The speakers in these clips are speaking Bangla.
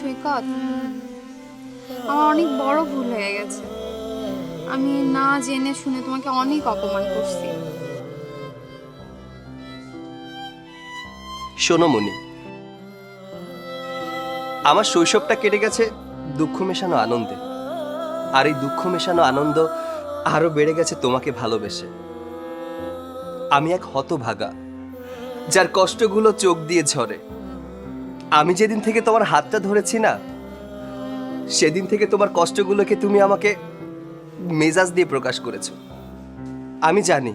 সৈকত? আমার অনেক বড় ভুল হয়ে গেছে। আমি না জেনে শুনে তোমাকে অনেক অপমান করছি। শোনো মনি, আমার শৈশবটা কেটে গেছে দুঃখ মেশানো আনন্দে। আর এই দুঃখ মেশানো আনন্দ আরও বেড়ে গেছে তোমাকে ভালোবেসে। আমি এক হতভাগা, যার কষ্টগুলো চোখ দিয়ে ঝরে। আমি যেদিন থেকে তোমার হাতটা ধরেছি না, সেদিন থেকে তোমার কষ্টগুলোকে তুমি আমাকে মেজাজ দিয়ে প্রকাশ করেছ। আমি জানি,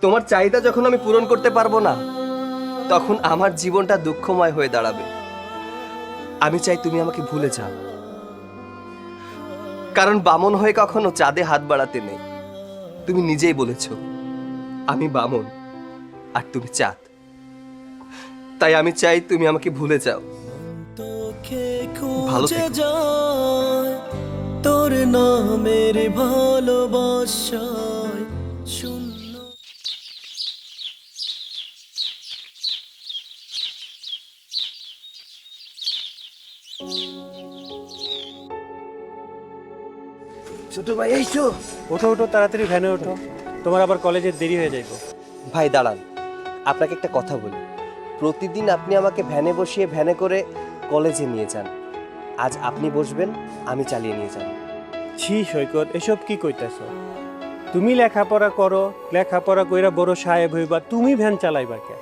তোমার চাহিদা যখন আমি পূরণ করতে পারব না, তখন আমার জীবনটা দুঃখময় হয়ে দাঁড়াবে। আমি চাই তুমি আমাকে ভুলে যাও। কারণ বামন হয়ে কখনো চাঁদে হাত বাড়াতে নেই। তুমি নিজেই বলেছ, আমি বামন আর তুমি চাঁদ। তাই আমি চাই তুমি আমাকে ভুলে যাও। ভালো তোর নামের ভালোবাসায় শূন্য। ছোট ভাই এই তো। ওঠো ওঠো তাড়াতাড়ি ভ্যানে ওঠো। তোমার আবার কলেজের দেরি হয়ে যাইব। ভাই দাঁড়ান। আপনাকে একটা কথা বলি। প্রতিদিন আপনি আমাকে ভ্যানে বসিয়ে ভ্যানে করে কলেজে নিয়ে যান। আজ আপনি বসবেন আমি চালিয়ে নিয়ে যাব। ছি সৈকত এসব কি কইতেছ? তুমি লেখাপড়া করো লেখাপড়া কইরা বড় সাহেব হইবা তুমি ভ্যান চালাইবা কে?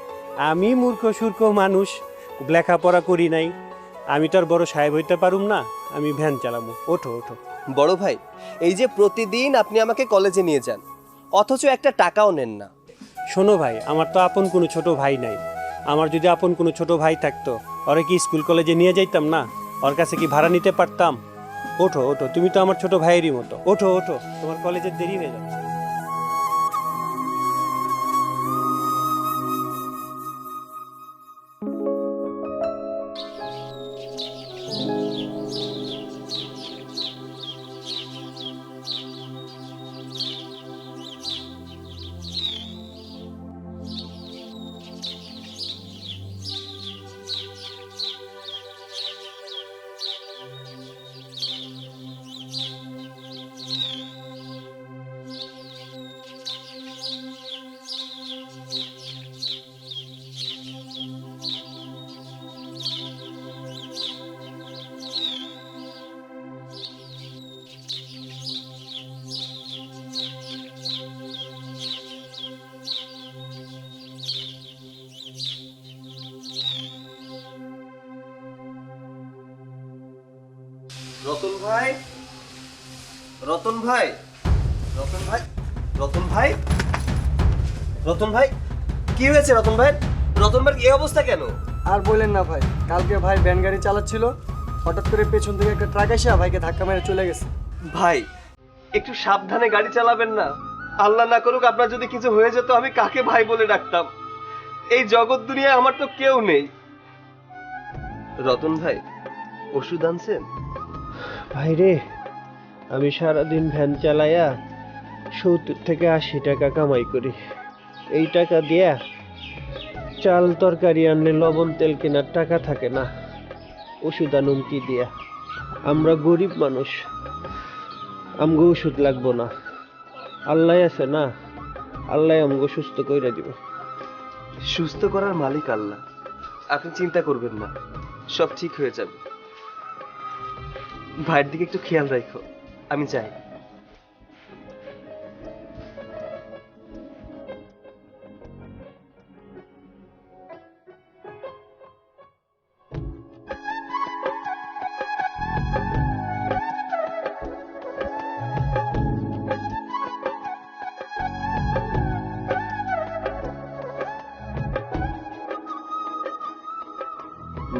আমি মূর্খ সূর্খ মানুষ লেখাপড়া করি নাই। আমি তো আর বড় সাহেব হইতে পারুম না আমি ভ্যান চালাবো ওঠো ওঠো। বড় ভাই এই যে প্রতিদিন আপনি আমাকে কলেজে নিয়ে যান অথচ একটা টাকাও নেন না। শোনো ভাই আমার তো আপন কোনো ছোট ভাই নাই। আমার যদি আপন কোনো ছোট ভাই থাকতো, ওরে কি স্কুল কলেজে নিয়ে যাইতাম না? ওর কাছে কি ভাড়া নিতে পারতাম? ওঠো ওঠো, তুমি তো আমার ছোট ভাইয়েরই মতো। ওঠো ওঠো, তোমার কলেজের দেরি হয়ে যাচ্ছে। ভাই? রতন ভাই? রতন ভাই? রতন ভাই? রতন ভাই? কি হয়েছে রতন ভাই? রতন ভাই এই অবস্থা কেন? আর বললেন না ভাই কালকে ভাই ভ্যান গাড়ি চালাচ্ছিল হঠাৎ করে পেছন থেকে একটা ট্রাক এসে ভাইকে ধাক্কা মেরে চলে গেছে। ভাই একটু সাবধানে গাড়ি চালাবেন না। আল্লাহ না করুক আপনার যদি কিছু হয়ে যেত আমি কাকে ভাই বলে ডাকতাম? এই জগৎ দুনিয়ায় আমার তো কেউ নেই। রতন ভাই ওষুধ আনছেন? ভাইরে, আমি সারাদিন ভ্যান চালাইয়া সত্তর থেকে আশি টাকা কামাই করি। এই টাকা দিয়া চাল তরকারি আনলে লবণ তেল কেনার টাকা থাকে না। ওষুধ আনুন কি দিয়া? আমরা গরিব মানুষ, আমগো ওষুধ লাগবো না। আল্লাহ আছে না, আল্লাহ আমগো সুস্থ কইরা দিব। সুস্থ করার মালিক আল্লাহ, আপনি চিন্তা করবেন না, সব ঠিক হয়ে যাবে। ভাইয়ের দিকে একটু খেয়াল রাখো আমি যাই।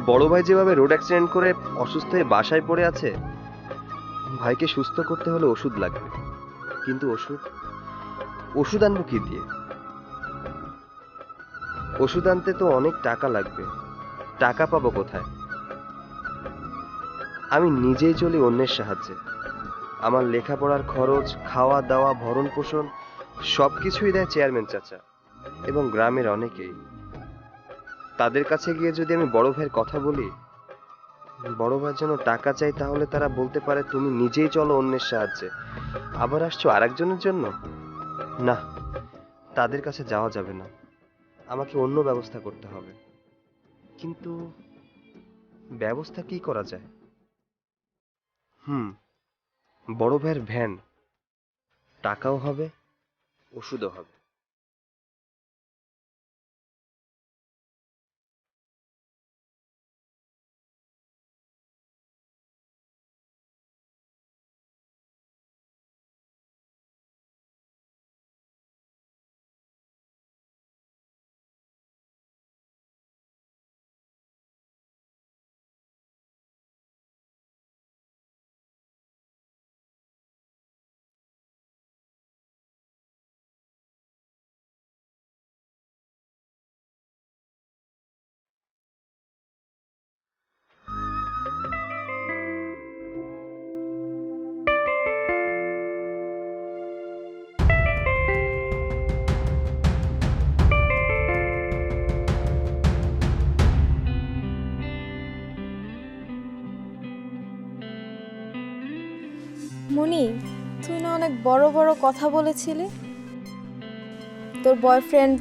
বড় ভাই যেভাবে রোড অ্যাক্সিডেন্ট করে অসুস্থ হয়ে বাসায় পড়ে আছে, ভাইকে সুস্থ করতে হলে ওষুধ লাগবে। কিন্তু ওষুধ ওষুধ আনব কি দিয়ে? ওষুধ আনতে তো অনেক টাকা লাগবে। টাকা পাবো কোথায়? আমি নিজেই চলি অন্যের সাহায্যে। আমার লেখাপড়ার খরচ খাওয়া দাওয়া ভরণ পোষণ সব কিছুই দেয় চেয়ারম্যান চাচা এবং গ্রামের অনেকেই। তাদের কাছে গিয়ে যদি আমি বড় ভাইয়ের কথা বলি, বড় ভাইয়ের জন্য টাকা চাই তাহলে তারা বলতে পারে, তুমি নিজেই চলো অন্যের সাহায্যে। আবার আসছো আরেকজনের জন্য? না, তাদের কাছে যাওয়া যাবে না। আমাকে অন্য ব্যবস্থা করতে হবে। কিন্তু ব্যবস্থা কি করা যায়? হুম, বড় ভাইয়ের ভ্যান। টাকাও হবে, ওষুধও হবে। বড় বড় কথা বলেছিলি? তোর বয়ফ্রেন্ড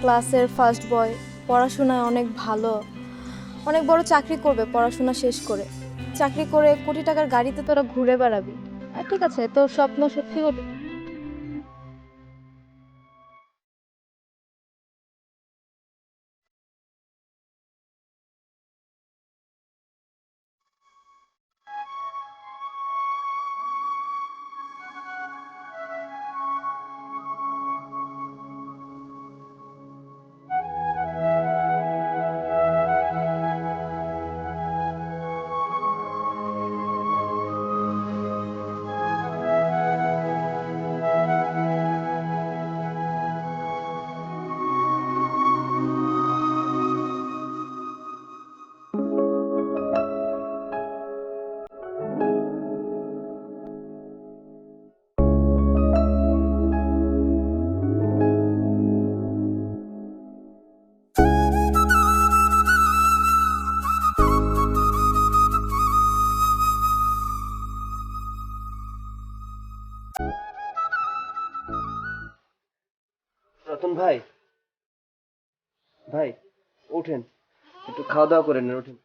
ক্লাসের ফার্স্ট বয় পড়াশোনায় অনেক ভালো, অনেক বড় চাকরি করবে পড়াশোনা শেষ করে। চাকরি করে কোটি টাকার গাড়িতে তোরা ঘুরে বেড়াবি। ঠিক আছে, তোর স্বপ্ন সত্যি হবে ভাই। ভাই, ওঠেন। একটু খাওয়া দাওয়া করে নেন, ওঠেন।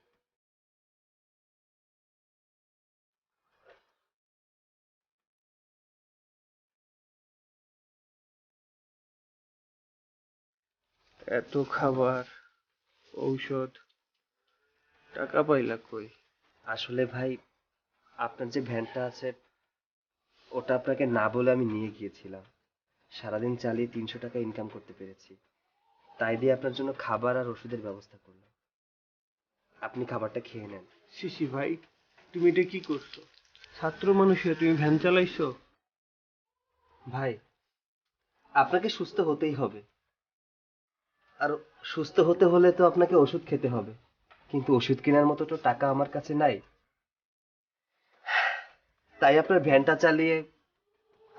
এত খাবার, ঔষধ, টাকা পাইলা কই? আসলে ভাই, আপনার যে ভ্যানটা আছে, ওটা আপনাকে না বলে আমি নিয়ে গিয়েছিলাম। সারাদিন চালিয়ে তিনশো টাকা ইনকাম করতে পেরেছি। তাই দিয়ে আপনার জন্য খাবার আর ওষুধের ব্যবস্থা করলাম। আপনি খাবারটা খেয়ে নেন। শিশি ভাই তুমি এটা কি করছ? ছাত্র মানুষ হয়ে তুমি ভ্যান চালাইছো? ভাই আপনাকে সুস্থ হতেই হবে। আর সুস্থ হতে হলে তো আপনাকে ওষুধ খেতে হবে। কিন্তু ওষুধ কেনার মতো তো টাকা আমার কাছে নাই। তাই আপনার ভ্যানটা চালিয়ে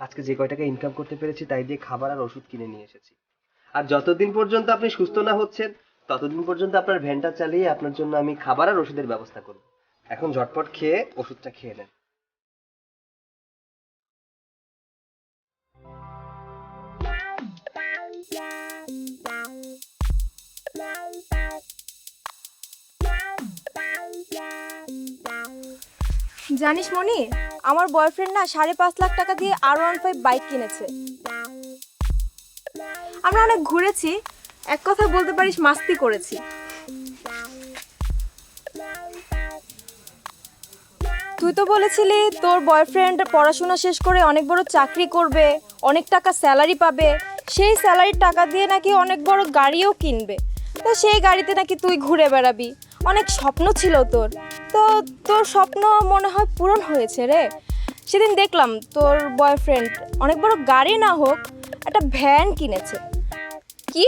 আজকে যে কয় টাকা ইনকাম করতে পেরেছি তাই দিয়ে খাবার আর ওষুধ কিনে নিয়ে এসেছি। আর যতদিন পর্যন্ত আপনি সুস্থ না হচ্ছেন, ততদিন পর্যন্ত আপনার ভ্যানটা চালিয়ে আপনার জন্য আমি খাবার আর ওষুধের ব্যবস্থা করব। এখন ঝটপট খেয়ে ওষুধটা খেয়ে নেন। জানিস মনি, আমার বয়ফ্রেন্ড না সাড়ে পাঁচ লাখ টাকা দিয়ে আর ওয়ান ফাইভ বাইক কিনেছে। আমরা অনেক ঘুরেছি, এক কথা বলতে পারিস মাস্তি করেছি। তুই তো বলেছিলি তোর বয়ফ্রেন্ড পড়াশোনা শেষ করে অনেক বড় চাকরি করবে, অনেক টাকা স্যালারি পাবে, সেই স্যালারির টাকা দিয়ে নাকি অনেক বড় গাড়িও কিনবে। তো সেই গাড়িতে নাকি তুই ঘুরে বেড়াবি, অনেক স্বপ্ন ছিল তোর। তো তোর স্বপ্ন মনে হয় পূরণ হয়েছে রে। সেদিন দেখলাম তোর বয়ফ্রেন্ড অনেক বড় গাড়ি না হোক একটা ভ্যান কিনেছে। কি?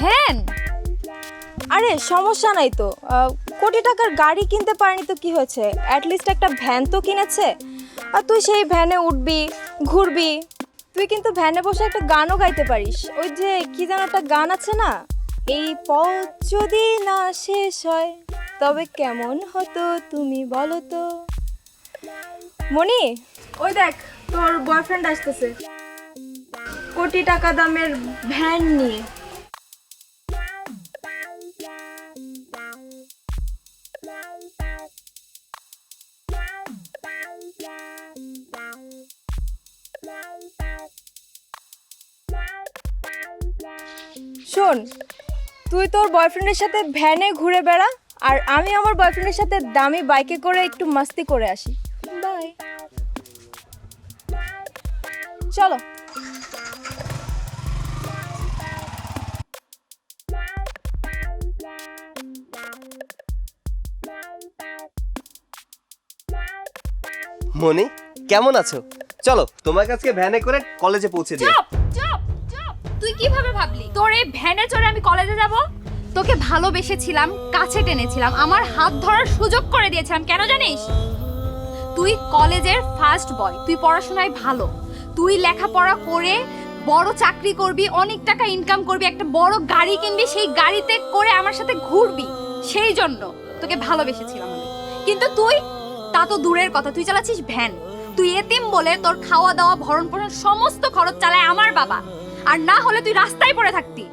ভ্যান আরে সমস্যা নাই তো। কোটি টাকার গাড়ি কিনতে পারেনি তো কি হয়েছে? অ্যাটলিস্ট একটা ভ্যান তো কিনেছে। আর তুই সেই ভ্যানে উঠবি ঘুরবি। তুই কিন্তু ভ্যানে বসে একটা গানও গাইতে পারিস। ওই যে কি যেন একটা গান আছে না? এই পথ যদি না শেষ হয় তবে কেমন হতো তুমি বলো তো? মনি? ওই দেখ তোর বয়ফ্রেন্ড আসতেছে। কোটি টাকা দামের ভ্যান নিয়ে। শোন তুই তোর বয়ফ্রেন্ডের সাথে ভ্যানে ঘুরে বেড়া। আর আমি আমার বয়ফ্রেন্ডের সাথে দামি বাইকে করে একটু মাস্তি করে আসি। বাই চলো। মনি কেমন আছো? চলো তোমার কাছে ভ্যানে করে কলেজে পৌঁছে দিই। চুপ চুপ চুপ। তুই কীভাবে ভাবলি? তোর এই ভ্যানে চড়ে আমি কলেজে যাব? তোকে ভালোবেসেছিলাম, কাছে টেনেছিলাম। আমার হাত ধরার সুযোগ করে দিয়েছিলাম, কেন জানিস? তুই কলেজের ফার্স্ট বয় তুই পড়াশোনায় ভালো। তুই লেখাপড়া করে বড় চাকরি করবি, অনেক টাকা ইনকাম করবি, একটা বড় গাড়ি কিনবি, সেই গাড়িতে করে আমার সাথে ঘুরবি। সেই জন্য তোকে ভালোবেসেছিলাম আমি। কিন্তু তুই, তা তো দূরের কথা, তুই চালাচ্ছিস ভ্যান। তুই এতিম বলে তোর খাওয়া দাওয়া ভরণ পোষণ সমস্ত খরচ চালায় আমার বাবা। আর না হলে তুই রাস্তায় পড়ে থাকতি।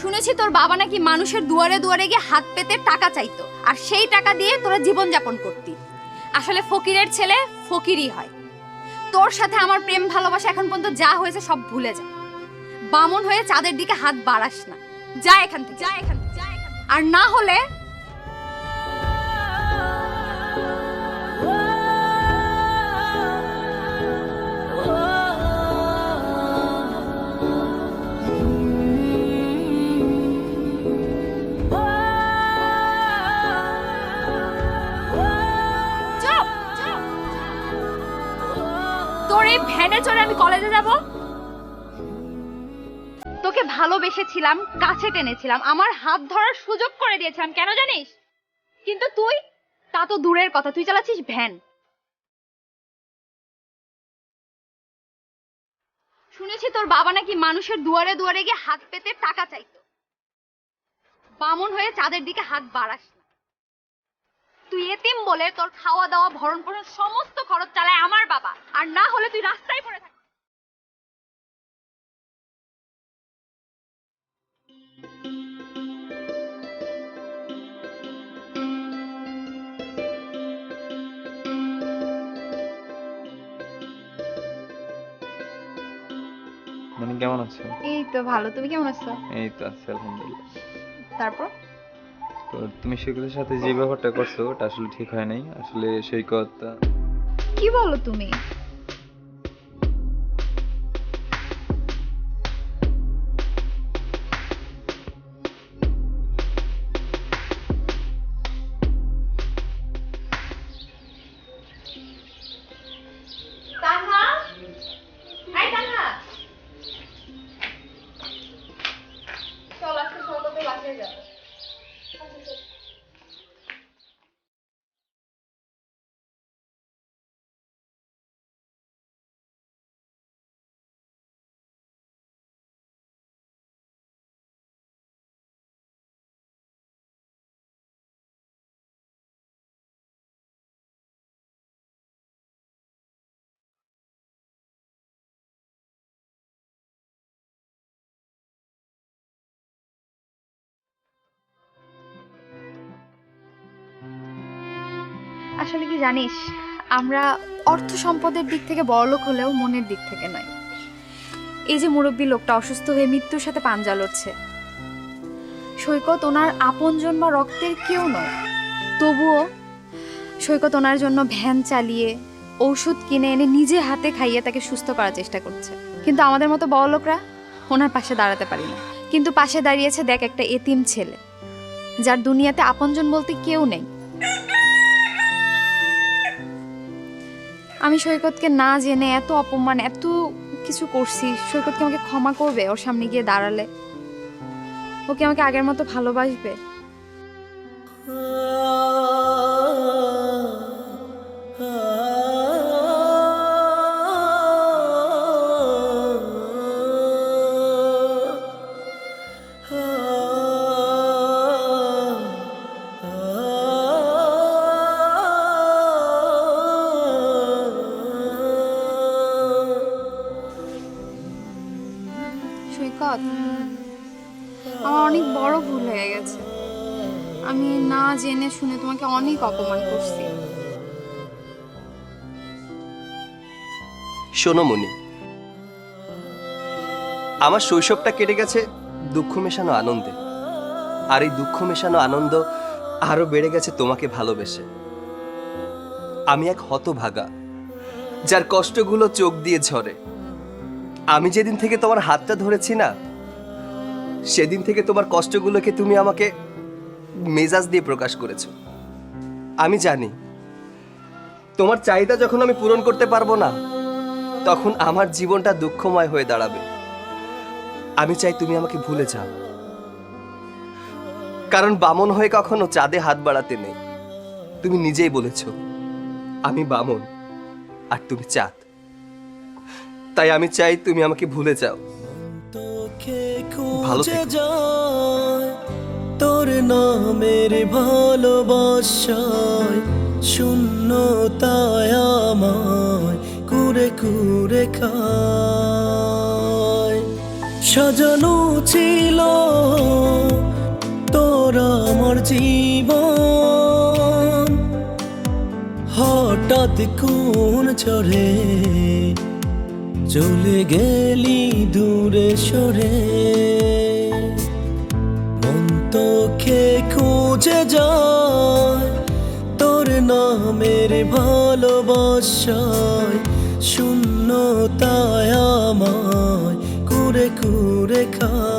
শুনেছি তোর বাবা নাকি মানুষের দুয়ারে দুয়ারে গিয়ে হাত পেতে টাকা চাইতো, আর সেই টাকা দিয়ে তোরা জীবন যাপন করতি। আসলে ফকিরের ছেলে ফকিরই হয়। তোর সাথে আমার প্রেম, ভালোবাসা এখন পর্যন্ত যা হয়েছে সব ভুলে যা। বামন হয়ে চাঁদের দিকে হাত বাড়াস না। যা এখান থেকে, যা এখান থেকে, যা। আর না হলে আমি কলেজে যাব? তোকে ভালোবেসেছিলাম, কাছে টেনেছিলাম, আমার হাত ধরার সুযোগ করে দিয়েছিলাম, কেন জানিস? কিন্তু তুই, তা তো দূরের কথা, তুই চালাচ্ছিস ভ্যান। শুনেছি তোর বাবা নাকি মানুষের দুয়ারে দুয়ারে গিয়ে হাত পেতে টাকা চাইতো। বামন হয়ে চাঁদের দিকে হাত বাড়াস না। তুই এতিম বলে তোর খাওয়া দাওয়া ভরণ পোষণ সমস্ত খরচ চালায় আমার বাবা, আর না হলে তুই রাস্তায় পড়ে থাকিস মানে কেমন আছো এই তো ভালো তুমি কেমন আছো? এই তো আছি আলহামদুলিল্লাহ। তারপর? তো তুমি সৈকতের সাথে যে ব্যাপারটা করছ ওটা আসলে ঠিক হয় নাই। আসলে সৈকত কি বলো তুমি? সন্ধ্যাতে বাসায় আসলে কি জানিস, আমরা অর্থ সম্পদের দিক থেকে বড়লোক হলেও মনের দিক থেকে নয়। এই যে মুরব্বী লোকটা অসুস্থ হয়ে মৃত্যুর সাথে পাঞ্জা লড়ছে। সৈকত ওনার আপনজন বা রক্তের কেউ নয়। তবুও সৈকত ওনার জন্য ভ্যান চালিয়ে ঔষধ কিনে এনে নিজে হাতে খাইয়ে তাকে সুস্থ করার চেষ্টা করছে। কিন্তু আমাদের মতো বড় লোকরা ওনার পাশে দাঁড়াতে পারি না। কিন্তু পাশে দাঁড়িয়েছে দেখ একটা এতিম ছেলে, যার দুনিয়াতে আপনজন বলতে কেউ নেই। আমি সৈকতকে না জেনে এত অপমান, এত কিছু করছি সৈকতকে আমাকে ক্ষমা করবে ওর সামনে গিয়ে দাঁড়ালে? ওকে আমাকে আগের মতো ভালোবাসবে? বড় ভুল হয়ে গেছে। আমি না জেনে শুনে তোমাকে অনেক অপমান করছি। শোনো মনি, আমার শৈশবটা কেটে গেছে দুঃখ মেশানো আনন্দে। আর এই দুঃখ মেশানো আনন্দ আরও বেড়ে গেছে তোমাকে ভালোবেসে। আমি এক হতভাগা, যার কষ্টগুলো চোখ দিয়ে ঝরে। আমি যেদিন থেকে তোমার হাতটা ধরেছি না, সেদিন থেকে তোমার কষ্টগুলোকে তুমি আমাকে মেজাজ দিয়ে প্রকাশ করেছ। আমি জানি, তোমার চাহিদা যখন আমি পূরণ করতে পারব না, তখন আমার জীবনটা দুঃখময় হয়ে দাঁড়াবে। আমি চাই তুমি আমাকে ভুলে যাও। কারণ বামন হয়ে কখনো চাঁদে হাত বাড়াতে নেই। তুমি নিজেই বলেছ, আমি বামন আর তুমি চাঁদ। তাই আমি চাই তুমি আমাকে ভুলে যাও। ভালো তোর নামের ভালোবাসায় শূন্যতায় আমায় কুরে কুরে খায়। সাজানো ছিল তোর আমার জীবন। হঠাৎ কোন চড়ে চলে গেলি দূরে সরে। মন তোকে খুঁজে যায়, তোর নামের ভালোবাসায়, শূন্যতায় আমায় কুরে কুরে খা